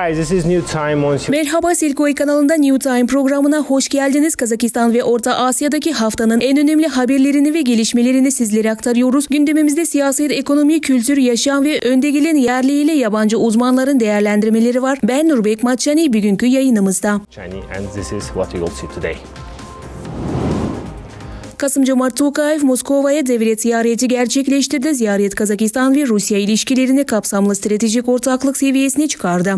Hi, this is New Time on Merhaba Silkoy kanalında New Time programına hoş geldiniz. Kazakistan ve Orta Asya'daki haftanın en önemli haberlerini ve gelişmelerini sizlere aktarıyoruz. Gündemimizde siyaset, ekonomi, kültür, yaşam ve önde gelen yerli ile yabancı uzmanların değerlendirmeleri var. Ben Nurbek Matçani bugünkü yayınımızda. Chani, and this is what you will see today. Kasım-Cumart Tokayev Moskova'ya devlet ziyareti gerçekleştirdi. Ziyaret Kazakistan ve Rusya ilişkilerini kapsamlı stratejik ortaklık seviyesine çıkardı.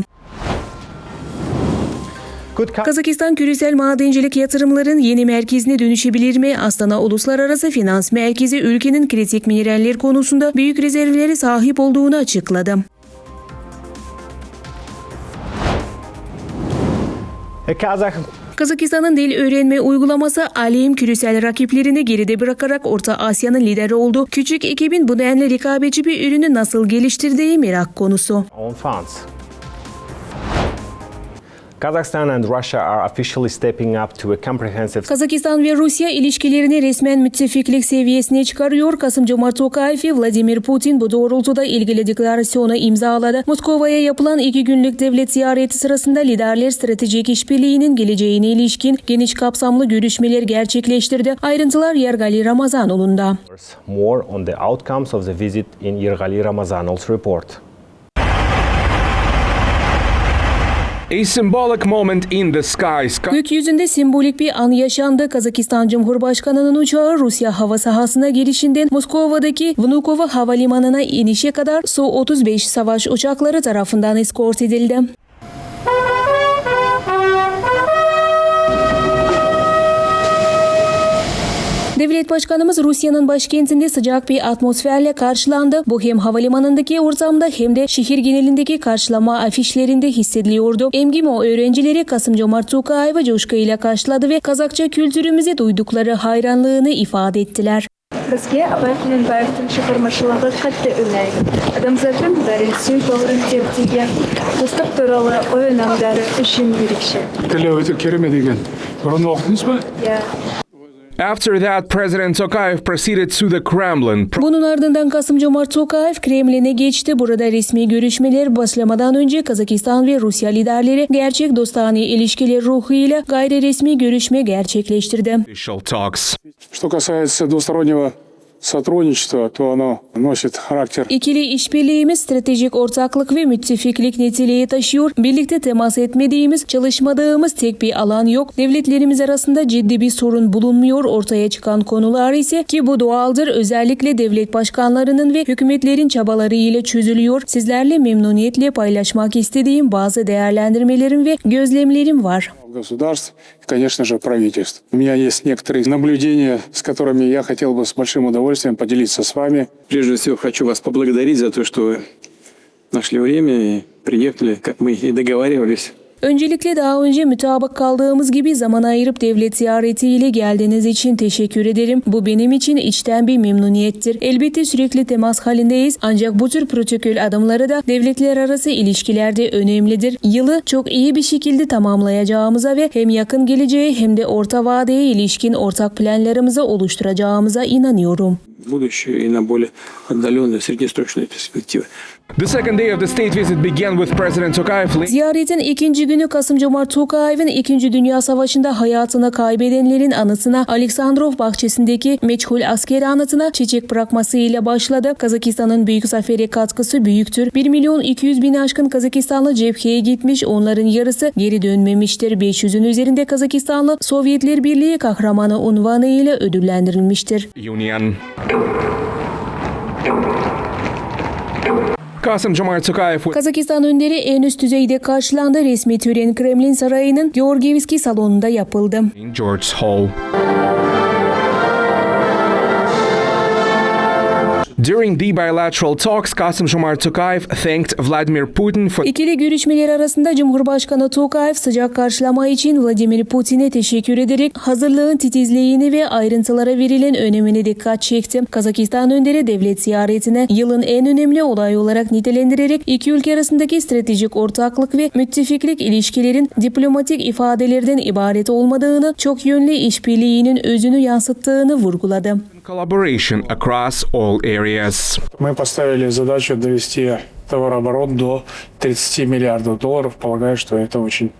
Kazakistan küresel madencilik yatırımların yeni merkezine dönüşebilir mi? Astana Uluslararası Finans Merkezi ülkenin kritik mineraller konusunda büyük rezervlere sahip olduğunu açıkladı. A Kazakh Kazakistan'ın dil öğrenme uygulaması alim küresel rakiplerini geride bırakarak Orta Asya'nın lideri oldu. Küçük ekibin bu denli rekabetçi bir ürünü nasıl geliştirdiği merak konusu. Kazakhstan and Russia are officially stepping up to a comprehensive Kazakistan ve Rusya ilişkilerini resmen müttefiklik seviyesine çıkarıyor. Kasım-Cumart Tokayev ve Vladimir Putin bu doğrultuda ilgili deklarasyonu imzaladı. Moskova'ya yapılan iki günlük devlet ziyareti sırasında liderler stratejik işbirliğinin geleceğine ilişkin geniş kapsamlı görüşmeler gerçekleştirdi. Ayrıntılar Yergali Ramazanoğlu'nda. more on the outcomes of the visit in Yergali Ramazanol's report. A symbolic moment in the skies. Gökyüzünde simbolik bir an yaşandı. Kazakistan Cumhurbaşkanı'nın uçağı Rusya hava sahasına girişinden Moskova'daki Vnukovo Havalimanı'na inişe kadar Su-35 savaş uçakları tarafından eskort edildi. Devlet Başkanımız Rusya'nın başkentinde sıcak bir atmosferle karşılandı. Bu hem havalimanındaki ortamda hem de şehir genelindeki karşılama afişlerinde hissediliyordu. MGIMO öğrencileri Kasım Cumart Tokayev'ı coşkuyla karşıladı ve Kazakça kültürümüze duydukları hayranlığını ifade ettiler. бізге абай құнанбаевтың шығармашылығы қатты ұнайды адамзаттың тарихи бауырын зерттеген достық туралы ой өлеңдері үшін ерекше тілі өте керемет екен бұрын оқыдыңыз ба иә After that, President Tokayev proceeded to the Kremlin. Bunun ardından Kasım Cumart Tokayev Kremlin'e geçti. Burada resmi görüşmeler başlamadan önce Kazakistan ve Rusya liderleri gerçek dostane ilişkiler ruhuyla gayri resmi görüşme gerçekleştirdi. Official talks. что касается двустороннего сотрудничества то оно носит характер İkili işbirliğimiz stratejik ortaklık ve müttefiklik niteliği taşıyor. Birlikte temas etmediğimiz, çalışmadığımız tek bir alan yok. Devletlerimiz arasında ciddi bir sorun bulunmuyor. Ortaya çıkan konular ise ki bu doğaldır. Özellikle devlet başkanlarının ve hükümetlerin çabaları ile çözülüyor. Sizlerle memnuniyetle paylaşmak istediğim bazı değerlendirmelerim ve gözlemlerim var. Государств и, конечно же, правительств. У меня есть некоторые наблюдения, с которыми я хотел бы с большим удовольствием поделиться с вами. Прежде всего хочу вас поблагодарить за то, что вы нашли время и приехали, как мы и договаривались. Öncelikle daha önce mütabık kaldığımız gibi zaman ayırıp devlet ziyaretiyle geldiğiniz için teşekkür ederim. Bu benim için içten bir memnuniyettir. Elbette sürekli temas halindeyiz ancak bu tür protokol adımları da devletler arası ilişkilerde önemlidir. Yılı çok iyi bir şekilde tamamlayacağımıza ve hem yakın geleceğe hem de orta vadeye ilişkin ortak planlarımızı oluşturacağımıza inanıyorum. Будущее и на более отдаленные среднесрочные перспективы. The second day of the state visit began with President Tokayev Ziyaretin ikinci günü Kasım Cumart Tokayev'in 2. Dünya Savaşı'nda hayatını kaybedenlerin anısına Aleksandrov bahçesindeki meçhul askeri anıtına çiçek bırakmasıyla başladı. Kazakistan'ın büyük zafere katkısı büyüktür. 1 milyon 200 bin aşkın Kazakistanlı cepheye gitmiş, onların yarısı geri dönmemiştir. 500'ün üzerinde Kazakistanlı Sovyetler Birliği kahramanı unvanı ile ödüllendirilmiştir. Union. Kasım Jomart Tokayev Kazakistan önderi en üst düzeyde karşılandı. Resmi tören Kremlin Sarayı'nın Georgievski salonunda yapıldı. George Hall. During the bilateral talks, Kasım Jomart Tokayev thanked Vladimir Putin for İkili görüşmeler arasında Cumhurbaşkanı Tokayev sıcak karşılama için Vladimir Putin'e teşekkür ederek hazırlığın titizliğini ve ayrıntılara verilen önemine dikkat çekti. Kazakistan önderi devlet ziyaretine yılın en önemli olayı olarak nitelendirerek iki ülke arasındaki stratejik ortaklık ve müttefiklik ilişkilerin diplomatik ifadelerden ibaret olmadığını, çok yönlü işbirliğinin özünü yansıttığını vurguladı. Collaboration across all areas. Мы поставили задачу довести товарооборот до 30 миллиардов долларов. Полагаю, что это очень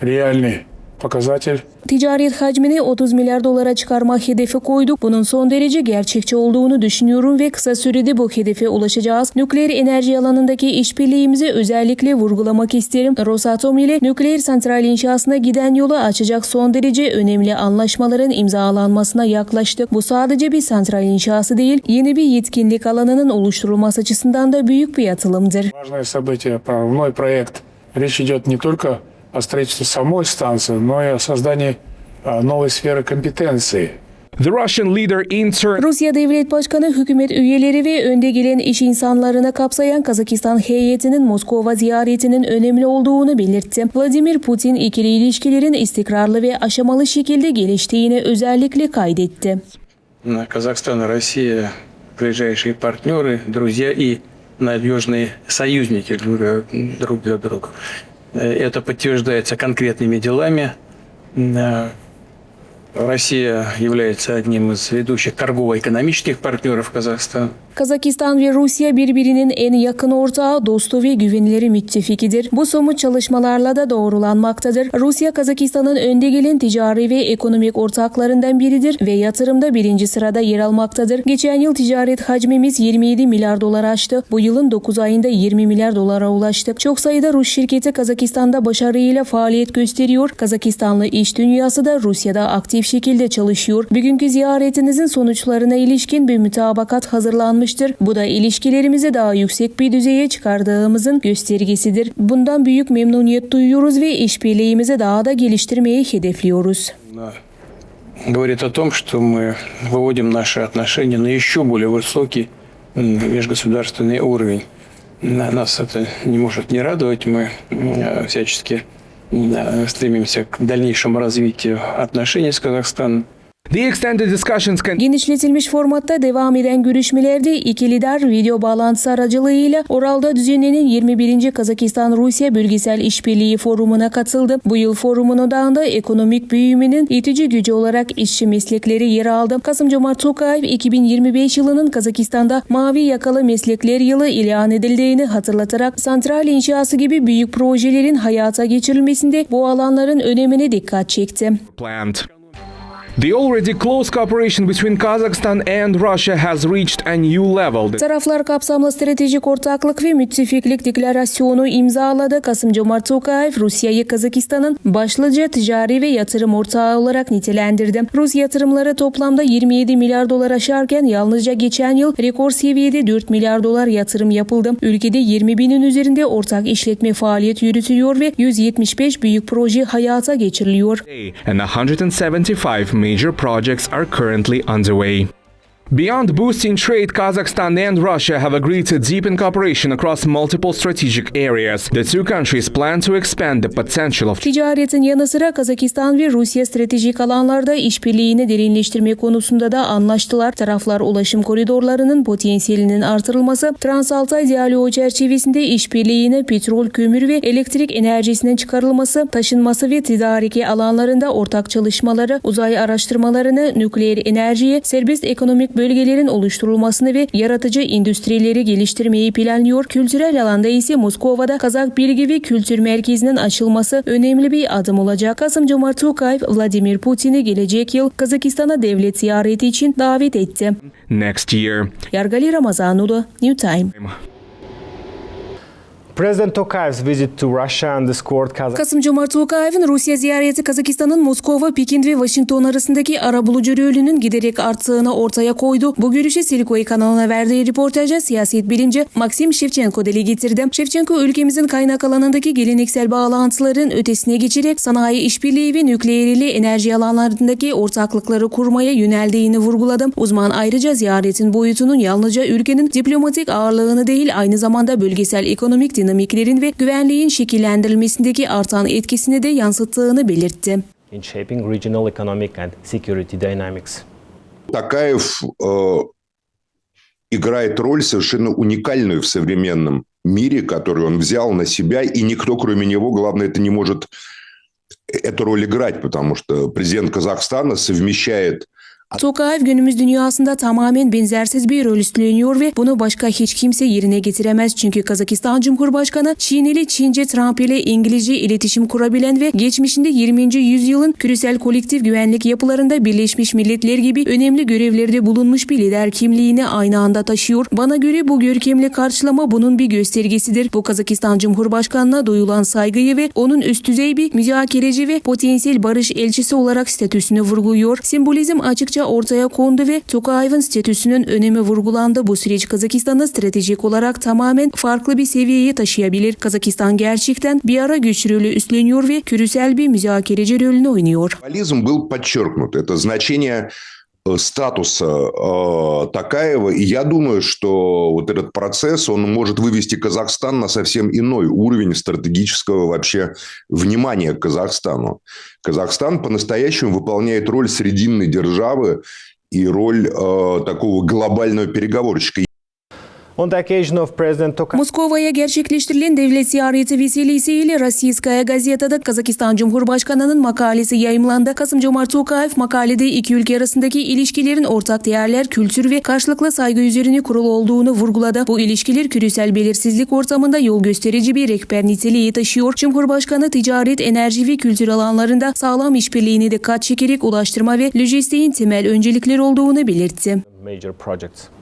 реальный показатель. Ticaret hacmini 30 milyar dolara çıkarmak hedefi koyduk. Bunun son derece gerçekçi olduğunu düşünüyorum ve kısa sürede bu hedefe ulaşacağız. Nükleer enerji alanındaki işbirliğimizi özellikle vurgulamak isterim. Rosatom ile nükleer santral inşasına giden yolu açacak son derece önemli anlaşmaların imzalanmasına yaklaştık. Bu sadece bir santral inşası değil, yeni bir yetkinlik alanının oluşturulması açısından da büyük bir atılımdır. Важное событие, прорывной проект. Речь идет не только о строительстве самой станции, но и о создании а, новой сферы компетенции. The Russian leader in turn Rusya Devlet Başkanı, hükümet üyeleri ve önde gelen iş insanlarını kapsayan Kazakistan heyetinin Moskova ziyaretinin önemli olduğunu belirtti. Vladimir Putin ikili ilişkilerin istikrarlı ve aşamalı şekilde geliştiğini özellikle kaydetti. Казахстан и Россия ближайшие партнеры, друзья и надежные союзники друг, друг для друга. Э, Это подтверждается конкретными делами. Э, Россия является одним из ведущих торгово-экономических партнеров Казахстана. Kazakistan ve Rusya birbirinin en yakın ortağı, dostu ve güvenilir müttefikidir. Bu somut çalışmalarla da doğrulanmaktadır. Rusya, Kazakistan'ın önde gelen ticari ve ekonomik ortaklarından biridir ve yatırımda birinci sırada yer almaktadır. Geçen yıl ticaret hacmimiz 27 milyar dolar aştı. Bu yılın 9 ayında 20 milyar dolara ulaştık. Çok sayıda Rus şirketi Kazakistan'da başarıyla faaliyet gösteriyor. Kazakistanlı iş dünyası da Rusya'da aktif şekilde çalışıyor. Bugünkü ziyaretinizin sonuçlarına ilişkin bir mütabakat hazırlanmıştır. Bu da ilişkilerimizi daha yüksek bir düzeye çıkardığımızın göstergesidir. Bundan büyük memnuniyet duyuyoruz ve işbirliğimizi daha da geliştirmeyi hedefliyoruz. Да. Говорит о том, что мы выводим наши отношения на еще более высокий м, межгосударственный уровень. На- Нас это не может не радовать. Мы м, всячески м, стремимся к дальнейшему развитию отношений с Казахстаном. The extended discussions can Genişletilmiş formatta devam eden görüşmelerde iki lider video bağlantısı aracılığıyla Oral'da düzenlenen 21. Kazakistan-Rusya Bölgesel İşbirliği Forumu'na katıldı. Bu yıl forumun odağında ekonomik büyümenin itici gücü olarak işçi meslekleri yer aldı. Kasım-Cumart Tokayev 2025 yılının Kazakistan'da Mavi Yakalı Meslekler Yılı ilan edildiğini hatırlatarak santral inşası gibi büyük projelerin hayata geçirilmesinde bu alanların önemine dikkat çekti. planned. The already close cooperation between Kazakhstan and Russia has reached a new level. Taraflar kapsamlı stratejik ortaklık ve müttefiklik deklarasyonu imzaladı. Kasım-Cumart Tokayev, Rusya'yı Kazakistan'ın başlıca ticari ve yatırım ortağı olarak nitelendirdi. Rus yatırımları toplamda 27 milyar dolar aşarken yalnızca geçen yıl rekor seviyede 4 milyar dolar yatırım yapıldı. Ülkede 20 binin üzerinde ortak işletme faaliyet yürütülüyor ve 175 büyük proje hayata geçiriliyor. and 175 major projects are currently underway. Beyond boosting trade, Kazakhstan and Russia have agreed to deepen cooperation across multiple strategic areas. The two countries plan to expand the potential of Ticaretin yanı sıra Kazakistan ve Rusya stratejik alanlarda işbirliğini derinleştirme konusunda da anlaştılar. Taraflar ulaşım koridorlarının potansiyelinin artırılması, Transaltay diyaloğu çerçevesinde işbirliğine petrol, kömür ve elektrik enerjisinin çıkarılması, taşınması ve tedariki alanlarında ortak çalışmaları, uzay araştırmalarını, nükleer enerjiye, serbest ekonomik bölgelerin oluşturulmasını ve yaratıcı endüstrileri geliştirmeyi planlıyor. Kültürel alanda ise Moskova'da Kazak Bilgi ve Kültür Merkezi'nin açılması önemli bir adım olacak. Kasım-Cumart Tokayev, Vladimir Putin'i gelecek yıl Kazakistan'a devlet ziyareti için davet etti. next year. Yargali Ramazanulu, New Time. President Tokayev's visit to Russia underscored Kazakhstan's Kasım-Cumart Tokayev'in Rusya ziyareti Kazakistan'ın Moskova, Pekin ve Washington arasındaki arabulucu rolünün giderek arttığını ortaya koydu. Bu görüşü Silikoy kanalına verdiği röportaja siyaset bilimci Maxim Shevchenko dile getirdi. Shevchenko ülkemizin kaynak alanındaki geleneksel bağlantıların ötesine geçerek sanayi işbirliği ve nükleerli enerji alanlarındaki ortaklıkları kurmaya yöneldiğini vurguladı. Uzman ayrıca ziyaretin boyutunun yalnızca ülkenin diplomatik ağırlığını değil aynı zamanda bölgesel ekonomik dinamiklerin ve güvenliğin şekillendirilmesindeki artan etkisini de yansıttığını belirtti. in shaping regional economic and security dynamics. Такаев э, играет роль совершенно уникальную в современном мире, которую он взял на себя, и никто, кроме него, главное, это не может эту роль играть, потому что президент Казахстана совмещает Tokayev günümüz dünyasında tamamen benzersiz bir rol üstleniyor ve bunu başka hiç kimse yerine getiremez. Çünkü Kazakistan Cumhurbaşkanı Çin ile Çince, Trump ile İngilizce iletişim kurabilen ve geçmişinde 20. yüzyılın küresel kolektif güvenlik yapılarında Birleşmiş Milletler gibi önemli görevlerde bulunmuş bir lider kimliğini aynı anda taşıyor. Bana göre bu görkemli karşılama bunun bir göstergesidir. Bu Kazakistan Cumhurbaşkanı'na duyulan saygıyı ve onun üst düzey bir müzakereci ve potansiyel barış elçisi olarak statüsünü vurguluyor. Sembolizm açıkça ortaya kondu ve Tokayev'in statüsünün önemi vurgulandı. Bu süreç Kazakistan'ı stratejik olarak tamamen farklı bir seviyeye taşıyabilir. Kazakistan gerçekten bir ara güç rolü üstleniyor ve küresel bir müzakereci rolünü oynuyor. Э, статуса э, Такаева. И я думаю, что вот этот процесс, он может вывести Казахстан на совсем иной уровень стратегического вообще внимания к Казахстану. Казахстан по-настоящему выполняет роль срединной державы и роль э, такого глобального переговорщика. Moskova'ya gerçekleştirilen devlet ziyareti vesilesiyle Rossiyskaya gazetada Kazakistan Cumhurbaşkanı'nın makalesi yayımlandı. Kasım Cumart Tokayev makalede iki ülke arasındaki ilişkilerin ortak değerler, kültür ve karşılıklı saygı üzerine kurulu olduğunu vurguladı. Bu ilişkiler küresel belirsizlik ortamında yol gösterici bir rehber niteliği taşıyor. Cumhurbaşkanı ticaret, enerji ve kültür alanlarında sağlam işbirliğini dikkat çekerek ulaştırma ve lojistiğin temel öncelikler olduğunu belirtti. major projects.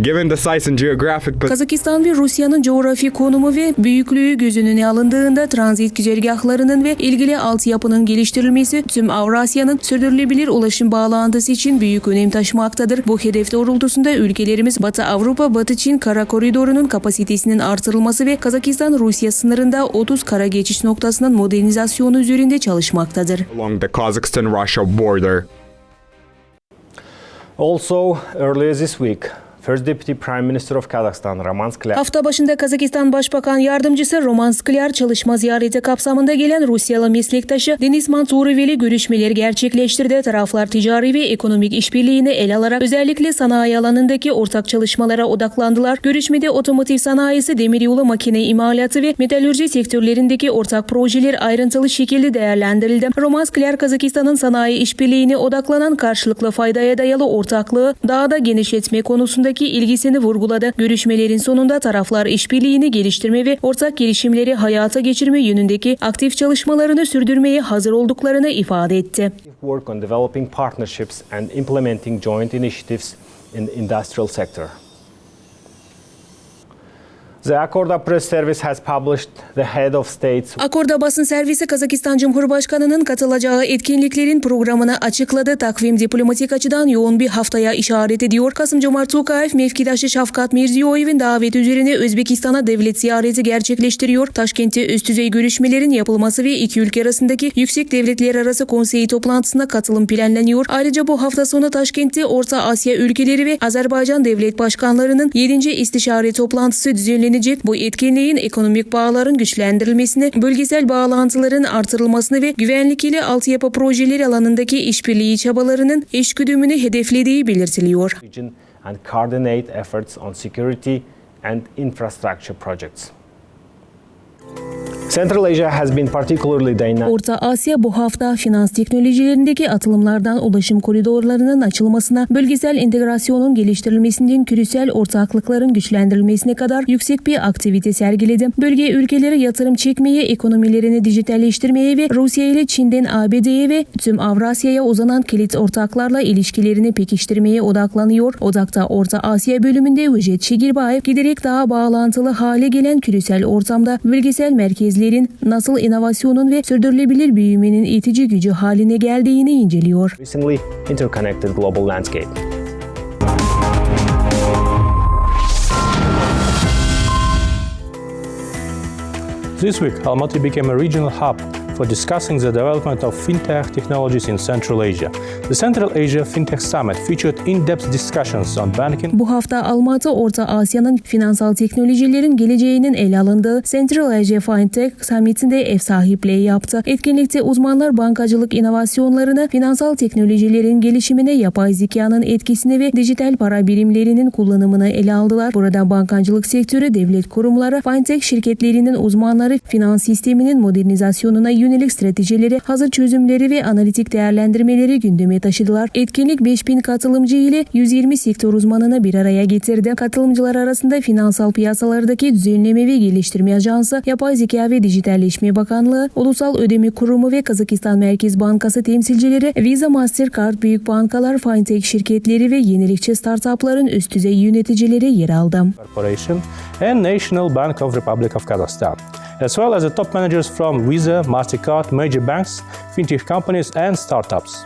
Given the size and geographic Kazakistan ve Rusya'nın coğrafi konumu ve büyüklüğü göz önüne alındığında transit güzergahlarının ve ilgili altyapının geliştirilmesi tüm Avrasya'nın sürdürülebilir ulaşım bağlantısı için büyük önem taşımaktadır. Bu hedef doğrultusunda ülkelerimiz Batı Avrupa, Batı Çin kara koridorunun kapasitesinin artırılması ve Kazakistan-Rusya sınırında 30 kara geçiş noktasının modernizasyonu üzerinde çalışmaktadır. along the Kazakhstan-Russia border. Also, earlier this week, First Deputy Prime Minister of Kazakhstan Roman Skler. Hafta başında Kazakistan Başbakan Yardımcısı Roman Skler çalışma ziyareti kapsamında gelen Rusyalı meslektaşı Deniz Manturiveli görüşmeleri gerçekleştirdi. Taraflar ticari ve ekonomik işbirliğini ele alarak özellikle sanayi alanındaki ortak çalışmalara odaklandılar. Görüşmede otomotiv sanayisi, demiryolu makine imalatı ve metalürji sektörlerindeki ortak projeler ayrıntılı şekilde değerlendirildi. Roman Skler Kazakistan'ın sanayi işbirliğine odaklanan karşılıklı faydaya dayalı ortaklığı daha da genişletme konusunda konusundaki ilgisini vurguladı. Görüşmelerin sonunda taraflar işbirliğini geliştirme ve ortak girişimleri hayata geçirme yönündeki aktif çalışmalarını sürdürmeye hazır olduklarını ifade etti. work on developing partnerships and implementing joint initiatives in industrial sector. The Accorda Press Service has published the head of states Akorda basın servisi Kazakistan Cumhurbaşkanı'nın katılacağı etkinliklerin programını açıkladı. Takvim diplomatik açıdan yoğun bir haftaya işaret ediyor. Kasım Cumart Tokayev, mevkidaşı Şafkat Mirziyoyev'in daveti üzerine Özbekistan'a devlet ziyareti gerçekleştiriyor. Taşkent'te üst düzey görüşmelerin yapılması ve iki ülke arasındaki Yüksek Devletler Arası Konseyi toplantısına katılım planlanıyor. Ayrıca bu hafta sonu Taşkent'te Orta Asya ülkeleri ve Azerbaycan devlet başkanlarının 7. istişare toplantısı düzenlenecek. Bu etkinliğin ekonomik bağların güçlendirilmesini, bölgesel bağlantıların artırılmasını ve güvenlik ile altyapı projeleri alanındaki işbirliği çabalarının eşgüdümünü hedeflediği belirtiliyor. and coordinate efforts on security and infrastructure projects. Central Asia has been particularly dynamic. Orta Asya bu hafta finans teknolojilerindeki atılımlardan ulaşım koridorlarının açılmasına, bölgesel integrasyonun geliştirilmesinden küresel ortaklıkların güçlendirilmesine kadar yüksek bir aktivite sergiledi. Bölge ülkeleri yatırım çekmeye, ekonomilerini dijitalleştirmeye ve Rusya ile Çin'den ABD'ye ve tüm Avrasya'ya uzanan kilit ortaklarla ilişkilerini pekiştirmeye odaklanıyor. Odakta Orta Asya bölümünde Vüjet Şegirbayev giderek daha bağlantılı hale gelen küresel ortamda bölgesel merkezlerin nasıl inovasyonun ve sürdürülebilir büyümenin itici gücü haline geldiğini inceliyor. Recently interconnected global landscape. This week, Almaty became a regional hub for discussing the development of fintech technologies in Central Asia. The Central Asia Fintech Summit featured in-depth discussions on banking, Bu hafta Almatı Orta Asya'nın finansal teknolojilerin geleceğinin ele alındığı Central Asia Fintech Summit'inde ev sahipliği yaptı. Etkinlikte uzmanlar bankacılık inovasyonlarını, finansal teknolojilerin gelişimine, yapay zekanın etkisini ve dijital para birimlerinin kullanımını ele aldılar. Burada bankacılık sektörü, devlet kurumları, fintech şirketlerinin uzmanları finans sisteminin modernizasyonuna yönelik stratejileri, hazır çözümleri ve analitik değerlendirmeleri gündeme taşıdılar. Etkinlik 5000 katılımcı ile 120 sektör uzmanını bir araya getirdi. Katılımcılar arasında finansal piyasalardaki düzenleme ve geliştirme ajansı, yapay zeka ve dijitalleşme bakanlığı, ulusal ödeme kurumu ve Kazakistan Merkez Bankası temsilcileri, Visa, Mastercard, büyük bankalar, fintech şirketleri ve yenilikçi startupların üst düzey yöneticileri yer aldı. Corporation and National Bank of Republic of Kazakhstan, as well as the top managers from Visa, MasterCard, major banks, fintech companies and startups.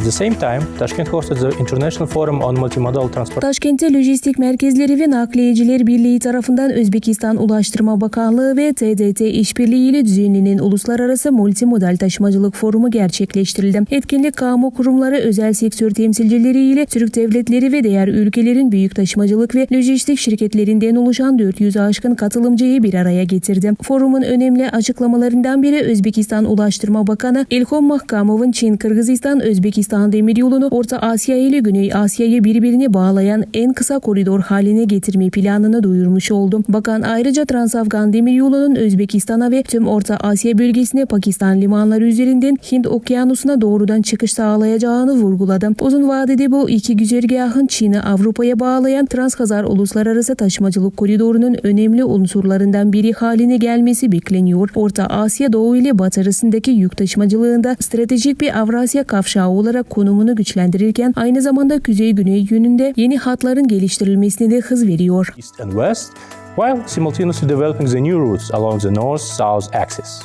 At the same time, Tashkent hosted the International Forum on Multimodal Transport Taşkent'te Lojistik Merkezleri ve Nakliyeciler Birliği tarafından Özbekistan Ulaştırma Bakanlığı ve TDT işbirliği ile düzenlenen Uluslararası Multimodal Taşımacılık Forumu gerçekleştirildi. Etkinlik kamu kurumları, özel sektör temsilcileri ile Türk devletleri ve diğer ülkelerin büyük taşımacılık ve lojistik şirketlerinden oluşan 400'ü aşkın katılımcıyı bir araya getirdi. Forumun önemli açıklamalarından biri Özbekistan Ulaştırma Bakanı İlhom Mahkamov'un Çin, Kırgızistan, Özbekistan demiryolunu Orta Asya ile Güney Asya'yı birbirine bağlayan en kısa koridor haline getirme planını duyurmuş oldu. Bakan ayrıca Transafgan demiryolunun Özbekistan'a ve tüm Orta Asya bölgesine Pakistan limanları üzerinden Hint okyanusuna doğrudan çıkış sağlayacağını vurguladı. Uzun vadede bu iki güzergahın Çin'i Avrupa'ya bağlayan Transkazar Uluslararası Taşımacılık Koridoru'nun önemli unsurlarından biri haline gelmesi bekleniyor. Orta Asya Doğu ile Batı arasındaki yük taşımacılığında stratejik bir Avrasya kavşağı olarak konumunu güçlendirirken aynı zamanda kuzey-güney yönünde yeni hatların geliştirilmesine de hız veriyor. East and West, while simultaneously developing the new routes along the North-South axis.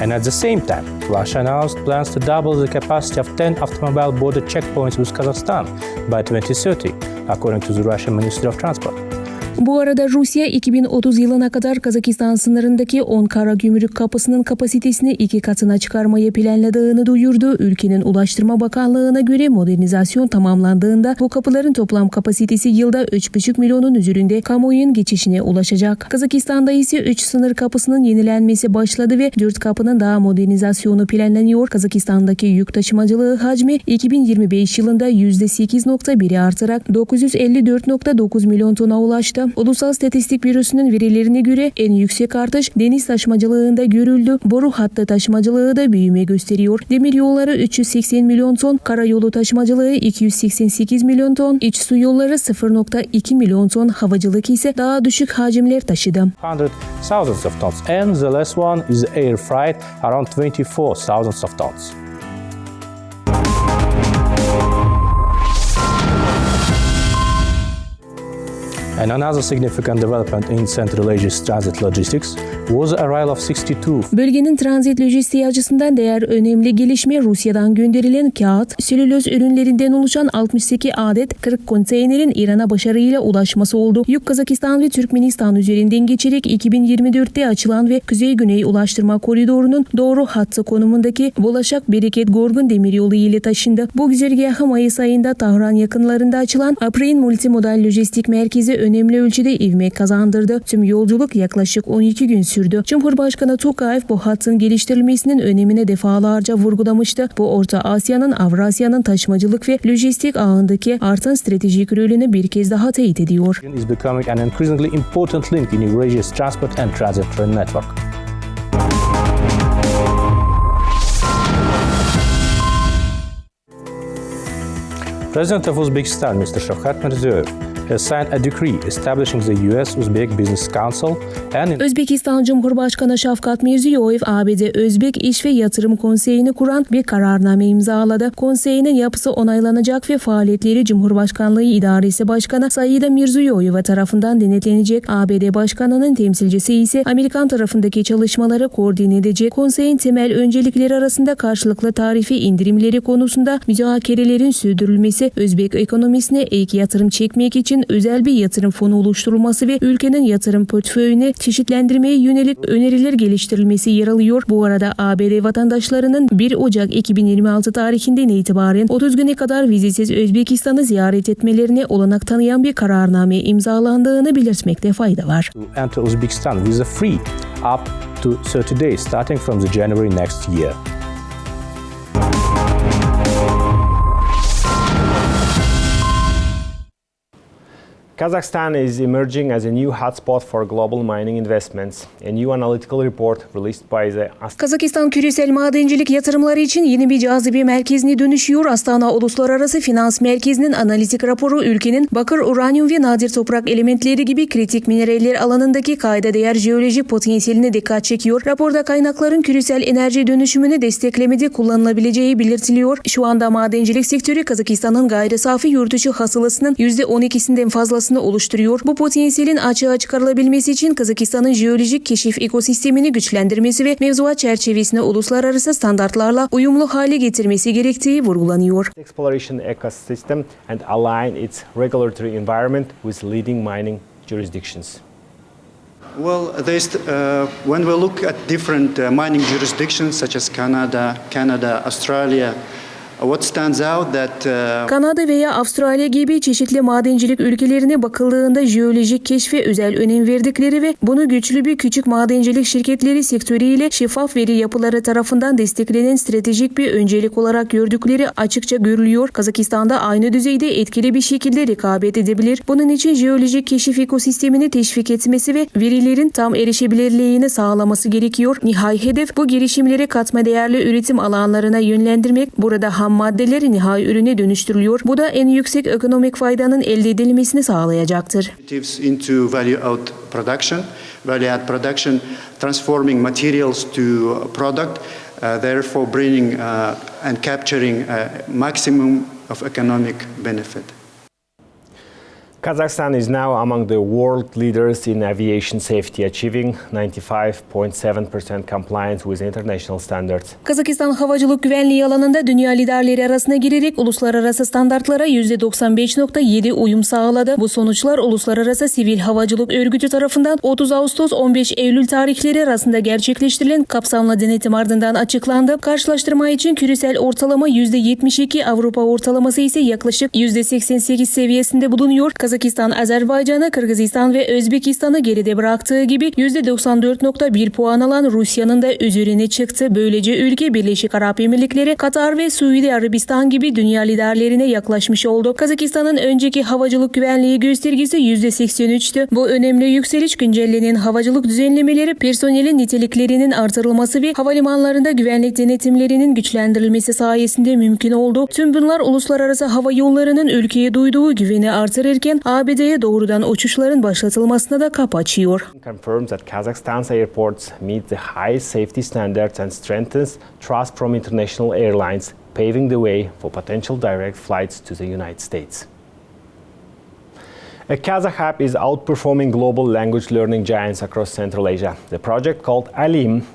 And at the same time, Russia announced plans to double the capacity of 10 automobile border checkpoints with Kazakhstan by 2030, according to the Russian Ministry of Transport. Bu arada Rusya 2030 yılına kadar Kazakistan sınırındaki 10 kara gümrük kapısının kapasitesini iki katına çıkarmayı planladığını duyurdu. Ülkenin Ulaştırma Bakanlığı'na göre modernizasyon tamamlandığında bu kapıların toplam kapasitesi yılda 3,5 milyonun üzerinde kamuoyun geçişine ulaşacak. Kazakistan'da ise 3 sınır kapısının yenilenmesi başladı ve 4 kapının daha modernizasyonu planlanıyor. Kazakistan'daki yük taşımacılığı hacmi 2025 yılında %8.1'e artarak 954.9 milyon tona ulaştı. Ulusal Statistik Bürosu'nun verilerine göre en yüksek artış deniz taşımacılığında görüldü. Boru hattı taşımacılığı da büyüme gösteriyor. Demir yolları 380 milyon ton, karayolu taşımacılığı 288 milyon ton, iç su yolları 0.2 milyon ton, havacılık ise daha düşük hacimler taşıdı. 100 thousands of tons, and the last one is air freight, around 24 thousands of tons. And another significant development in Central Asia's transit logistics was the arrival of 62 Bölgenin transit lojistiği açısından değer önemli gelişme Rusya'dan gönderilen kağıt, selüloz ürünlerinden oluşan 68 adet 40 konteynerin İran'a başarıyla ulaşması oldu. Yük Kazakistan ve Türkmenistan üzerinden geçerek 2024'te açılan ve Kuzey-Güney Ulaştırma Koridoru'nun doğru hattı konumundaki Bolaşak Bereket Gorgun Demiryolu ile taşındı. Bu güzergahı Mayıs ayında Tahran yakınlarında açılan Aprin Multimodal Lojistik Merkezi önemli ölçüde ivme kazandırdı. Tüm yolculuk yaklaşık 12 gün sürdü. Cumhurbaşkanı Tokayev bu hattın geliştirilmesinin önemine defalarca vurgulamıştı. Bu Orta Asya'nın, Avrasya'nın taşımacılık ve lojistik ağındaki artan stratejik rolünü bir kez daha teyit ediyor. President of Uzbekistan, Mr. Shavkat Mirziyoyev, signed a decree establishing the U.S.-Uzbek Business Council and Özbekistan Cumhurbaşkanı Şavkat Mirziyoyev, ABD Özbek İş ve Yatırım Konseyi'ni kuran bir kararname imzaladı. Konseyinin yapısı onaylanacak ve faaliyetleri Cumhurbaşkanlığı İdaresi Başkanı Saida Mirziyoyeva tarafından denetlenecek. ABD Başkanı'nın temsilcisi ise Amerikan tarafındaki çalışmaları koordine edecek. Konseyin temel öncelikleri arasında karşılıklı tarifi indirimleri konusunda müzakerelerin sürdürülmesi, Özbek ekonomisine ek yatırım çekmek için özel bir yatırım fonu oluşturulması ve ülkenin yatırım portföyüne çeşitlendirmeye yönelik öneriler geliştirilmesi yer alıyor. Bu arada ABD vatandaşlarının 1 Ocak 2026 tarihinden itibaren 30 güne kadar vizesiz Özbekistan'ı ziyaret etmelerine olanak tanıyan bir kararname imzalandığını belirtmekte fayda var. enter Uzbekistan visa free up to 30 days starting from the January next year. Kazakhstan is emerging as a new hotspot for global mining investments. A new analytical report released by the Kazakistan küresel madencilik yatırımları için yeni bir cazibe merkezine dönüşüyor. Astana Uluslararası Finans Merkezi'nin analitik raporu ülkenin bakır, uranyum ve nadir toprak elementleri gibi kritik mineraller alanındaki kayda değer jeolojik potansiyeline dikkat çekiyor. Raporda kaynakların küresel enerji dönüşümünü desteklemede kullanılabileceği belirtiliyor. Şu anda madencilik sektörü Kazakistan'ın gayri safi yurt içi hasılasının %12'sinden fazlasını oluşturuyor. Bu potansiyelin açığa çıkarılabilmesi için Kazakistan'ın jeolojik keşif ekosistemini güçlendirmesi ve mevzuat çerçevesinde uluslararası standartlarla uyumlu hale getirmesi gerektiği vurgulanıyor. exploration ecosystem and align its regulatory environment with leading mining jurisdictions. Well, there's, uh, when we look at different uh, mining jurisdictions such as Canada, Canada, Australia, uh, Kanada veya Avustralya gibi çeşitli madencilik ülkelerine bakıldığında jeolojik keşfe özel önem verdikleri ve bunu güçlü bir küçük madencilik şirketleri sektörüyle şeffaf veri yapıları tarafından desteklenen stratejik bir öncelik olarak gördükleri açıkça görülüyor. Kazakistan'da aynı düzeyde etkili bir şekilde rekabet edebilir. Bunun için jeolojik keşif ekosistemini teşvik etmesi ve verilerin tam erişebilirliğini sağlaması gerekiyor. Nihai hedef bu girişimleri katma değerli üretim alanlarına yönlendirmek. Burada ham maddeleri nihai ürüne dönüştürülüyor. Bu da en yüksek ekonomik faydanın elde edilmesini sağlayacaktır. uh, therefore bringing uh, and capturing uh, maximum of economic benefit. Kazakhstan is now among the world leaders in aviation safety, achieving 95.7% compliance with international standards. Kazakistan havacılık güvenliği alanında dünya liderleri arasına girerek uluslararası standartlara %95.7 uyum sağladı. Bu sonuçlar Uluslararası Sivil Havacılık Örgütü tarafından 30 Ağustos 15 Eylül tarihleri arasında gerçekleştirilen kapsamlı denetim ardından açıklandı. Karşılaştırma için küresel ortalama %72, Avrupa ortalaması ise yaklaşık %88 seviyesinde bulunuyor. Kazakistan, Azerbaycan'ı, Kırgızistan ve Özbekistan'ı geride bıraktığı gibi %94.1 puan alan Rusya'nın da üzerine çıktı. Böylece ülke Birleşik Arap Emirlikleri, Katar ve Suudi Arabistan gibi dünya liderlerine yaklaşmış oldu. Kazakistan'ın önceki havacılık güvenliği göstergesi %83'tü. Bu önemli yükseliş güncellenen havacılık düzenlemeleri, personelin niteliklerinin artırılması ve havalimanlarında güvenlik denetimlerinin güçlendirilmesi sayesinde mümkün oldu. Tüm bunlar uluslararası hava yollarının ülkeye duyduğu güveni artırırken ABD'ye doğrudan uçuşların başlatılmasına da kapı açıyor. that Kazakhstan's airports meet the highest safety standards and strengthens trust from international airlines, paving the way for potential direct flights to the United States. A Kazakh app is outperforming global language learning giants across Central Asia. The project called Alim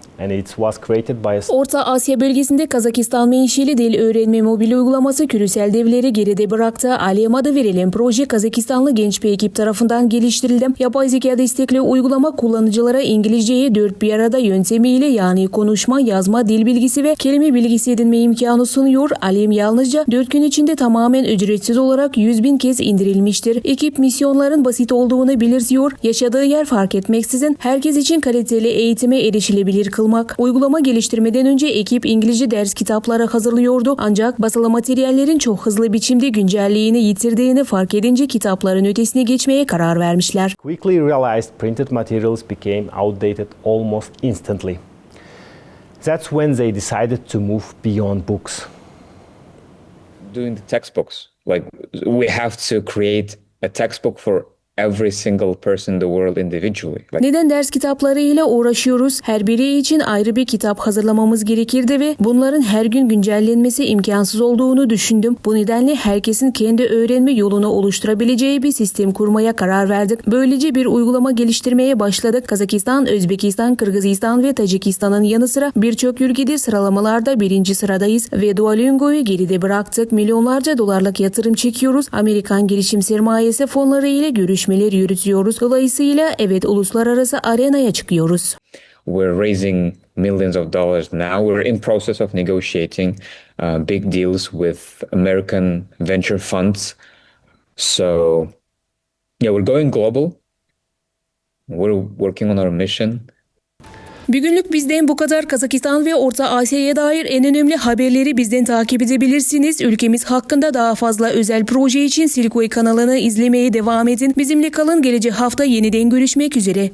Orta Asya bölgesinde Kazakistan menşeli dil öğrenme mobil uygulaması küresel devleri geride bıraktı. Alem adı verilen proje Kazakistanlı genç bir ekip tarafından geliştirildi. Yapay zeka destekli uygulama kullanıcılara İngilizceyi dört bir arada yöntemiyle yani konuşma, yazma, dil bilgisi ve kelime bilgisi edinme imkanı sunuyor. Alem yalnızca 4 gün içinde tamamen ücretsiz olarak 100 bin kez indirilmiştir. Ekip misyonların basit olduğunu belirtiyor. Yaşadığı yer fark etmeksizin herkes için kaliteli eğitime erişilebilir kılmak. Uygulama geliştirmeden önce ekip İngilizce ders kitapları hazırlıyordu. Ancak basılı materyallerin çok hızlı biçimde güncelliğini yitirdiğini fark edince kitapların ötesine geçmeye karar vermişler. quickly realized printed materials became outdated almost instantly. That's when they decided to move beyond books. doing the textbooks. Like we have to create a textbook for every single person in the world individually. Like Neden ders kitaplarıyla uğraşıyoruz? Her biri için ayrı bir kitap hazırlamamız gerekirdi ve bunların her gün güncellenmesi imkansız olduğunu düşündüm. Bu nedenle herkesin kendi öğrenme yolunu oluşturabileceği bir sistem kurmaya karar verdik. Böylece bir uygulama geliştirmeye başladık. Kazakistan, Özbekistan, Kırgızistan ve Tacikistan'ın yanı sıra birçok ülkede sıralamalarda birinci sıradayız ve Duolingo'yu geride bıraktık. Milyonlarca dolarlık yatırım çekiyoruz. Amerikan girişim sermayesi fonları ile görüşmeler yürütüyoruz. Dolayısıyla evet uluslararası arenaya çıkıyoruz. we're raising millions of dollars now. We're in process of negotiating uh, big deals with American venture funds. So yeah, we're going global. We're working on our mission. Bugünlük bizden bu kadar. Kazakistan ve Orta Asya'ya dair en önemli haberleri bizden takip edebilirsiniz. Ülkemiz hakkında daha fazla özel proje için Silkoy kanalını izlemeye devam edin. Bizimle kalın gelecek hafta yeniden görüşmek üzere.